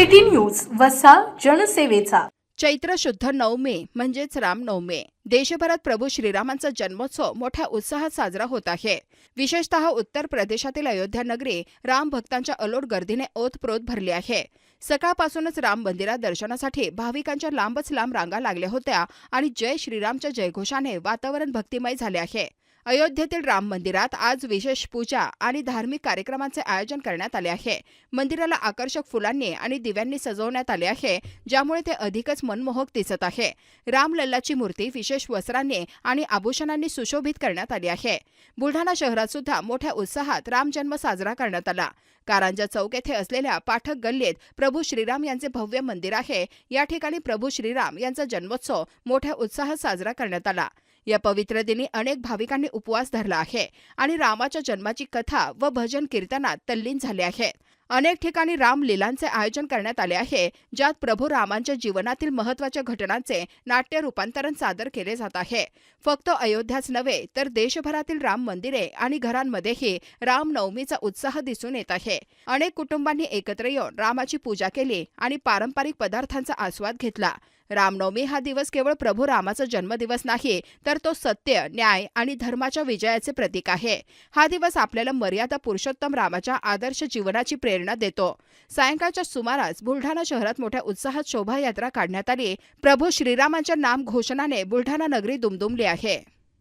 City news वसा जनसेवेचा. चैत्र शुद्ध नवमी म्हणजेच रामनवमी. देशभरात प्रभू श्रीरामांचा जन्मोत्सव मोठ्या उत्साहात साजरा होत आहे. विशेषतः उत्तर प्रदेशातील अयोध्या नगरी राम भक्तांच्या अलोट गर्दीने ओतप्रोत भरली आहे. सकाळपासूनच राम मंदिरात दर्शनासाठी भाविकांच्या लांबच लांब रांगा लागल्या होत्या आणि जय श्रीरामच्या जयघोषाने वातावरण भक्तिमय झाले आहे. अयोध्येतील राम मंदिरात आज विशेष पूजा आणि धार्मिक कार्यक्रमांचे आयोजन करण्यात आले आहे. मंदिराला आकर्षक फुलांनी आणि दिव्यांनी सजवण्यात आले आहे ज्यामुळे ते अधिकच मनमोहक दिसत आहे. रामलल्लाची मूर्ती विशेष वस्त्रांनी आणि आभूषणांनी सुशोभित करण्यात आली आहे. बुलढाणा शहरात सुद्धा मोठ्या उत्साहात रामजन्म साजरा करण्यात आला. कारंजा चौक येथे असलेल्या पाठक गल्लीत प्रभू श्रीराम यांचे भव्य मंदिर आहे. या ठिकाणी प्रभू श्रीराम यांचा जन्मोत्सव मोठ्या उत्साहात साजरा करण्यात आला. या पवित्र दिनी अनेक भाविकांनी उपवास धरला आहे आणि रामाच्या जन्माची कथा व भजन कीर्तनात तल्लीन झाले आहेत अनेक ठिकाणी रामलीलांचे आयोजन करण्यात आले आहे ज्यात प्रभू रामांच्या जीवनातील महत्त्वाच्या घटनांचे नाट्य रूपांतरण सादर केले जात आहे. फक्त अयोध्याच नव्हे तर देशभरातील राम मंदिरे आणि घरांमध्येही रामनवमीचा उत्साह दिसून येत आहे. अनेक कुटुंबांनी एकत्र येऊन रामाची पूजा केली आणि पारंपरिक पदार्थांचा आस्वाद घेतला. रामनवमी हा दिवस केवळ प्रभू रामाचा जन्मदिवस नाही तर तो सत्य न्याय आणि धर्माच्या विजयाचे प्रतीक आहे. हा दिवस आपल्याला मर्यादा पुरुषोत्तम रामाच्या आदर्श जीवनाची प्रेरणा देतो. सायंकाळच्या सुमारास बुलढाणा शहरात मोठ्या उत्साहात शोभायात्रा काढण्यात आली. प्रभू श्रीरामांच्या नाम घोषणाने बुलढाणा नगरी दुमदुमली आहे.